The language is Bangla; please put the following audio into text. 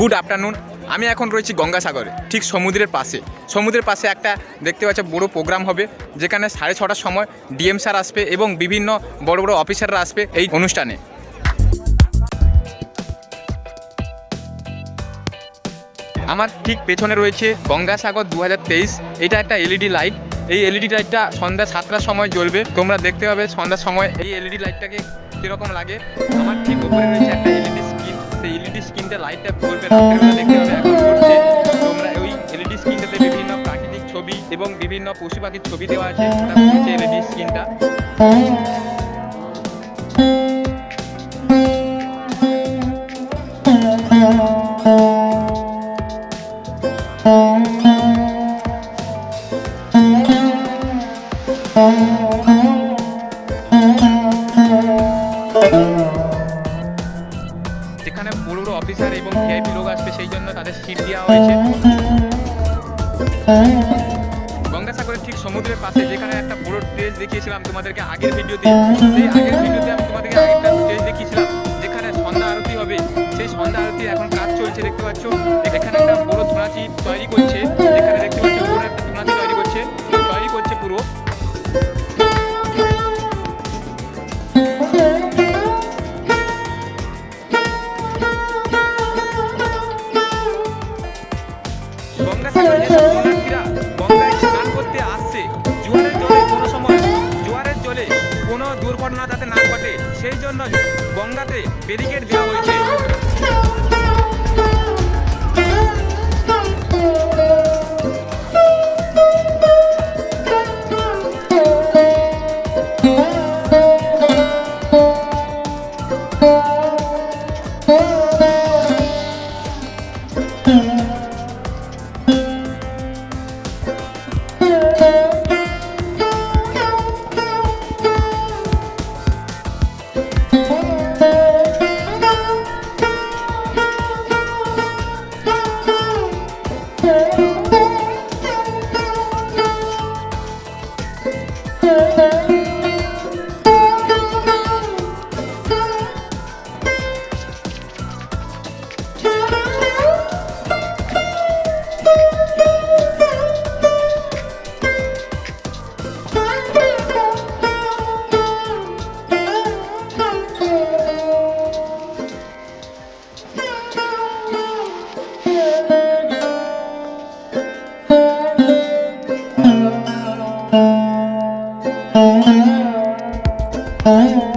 গুড আফটারনুন আমি এখন রয়েছি গঙ্গাসাগরে, ঠিক সমুদ্রের পাশে। সমুদ্রের পাশে একটা দেখতে পাচ্ছি বড় প্রোগ্রাম হবে, যেখানে সাড়ে ছটার সময় ডিএম স্যার আসবে এবং বিভিন্ন বড় বড় অফিসাররা আসবে এই অনুষ্ঠানে। আমার ঠিক পেছনে রয়েছে গঙ্গাসাগর দু হাজার তেইশ। এটা একটা এলইডি লাইট এই এলইডি লাইটটা সন্ধ্যা সাতটার সময় জ্বলবে। তোমরা দেখতে পাবে সন্ধ্যার সময় এই এলইডি লাইটটাকে কীরকম লাগে। আমার ঠিক উপরে রয়েছে একটা এলইডি সেই এলইডি স্ক্রিনটা লাইটটা রাত্রেবেলা দেখতে পাবে এখন জ্বলছে তোমরা ওই এলইডি স্ক্রিনটাতে বিভিন্ন প্রাকৃতিক ছবি এবং বিভিন্ন পশু পাখির ছবি দেওয়া আছে ওটা হচ্ছে এলইডি স্ক্রিনটা যেখানে ভিআইপি লোক আসবে, সেই জন্য তাদের সিট দেওয়া হয়েছে। গঙ্গাসাগরের ঠিক সমুদ্রের পাশে যেখানে একটা বড় স্টেজ দেখিয়েছিলাম তোমাদেরকে আগের ভিডিওতে, সেই আগের ভিডিওতে আমি তোমাদেরকে আরেকটা স্টেজ দেখিয়েছিলাম, যেখানে সন্ধ্যা আরতি হবে। সেই সন্ধ্যা আরতি এখন কাজ চলছে, দেখতে পাচ্ছ? এখানে একটা বড় ধুনাচি তৈরি করছে। দুর্ঘটনা যাতে না ঘটে সেই জন্য গঙ্গাতে ব্যারিকেড দেওয়া হয়েছে। Oh.